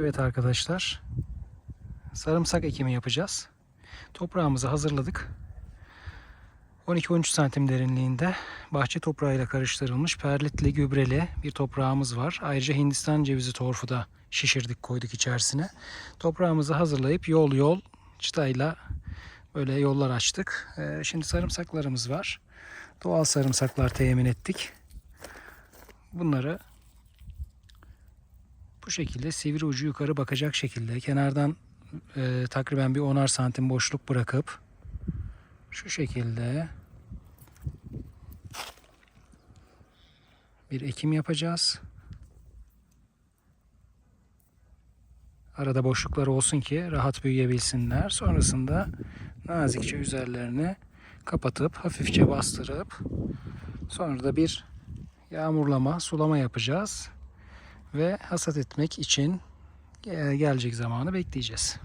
Evet arkadaşlar. Sarımsak ekimi yapacağız. Toprağımızı hazırladık. 12-13 santim derinliğinde bahçe toprağıyla karıştırılmış perlitli gübreli bir toprağımız var. Ayrıca Hindistan cevizi torfu da şişirdik koyduk içerisine. Toprağımızı hazırlayıp yol yol çıtayla böyle yollar açtık. Ee, Şimdi sarımsaklarımız var. Doğal sarımsaklar temin ettik. Bunları bu şekilde sivri ucu yukarı bakacak şekilde kenardan e, takriben bir 10'ar santim boşluk bırakıp şu şekilde bir ekim yapacağız. Arada boşluklar olsun ki rahat büyüyebilsinler. Sonrasında nazikçe üzerlerini kapatıp hafifçe bastırıp sonra da bir yağmurlama, sulama yapacağız ve hasat etmek için e, gelecek zamanı bekleyeceğiz.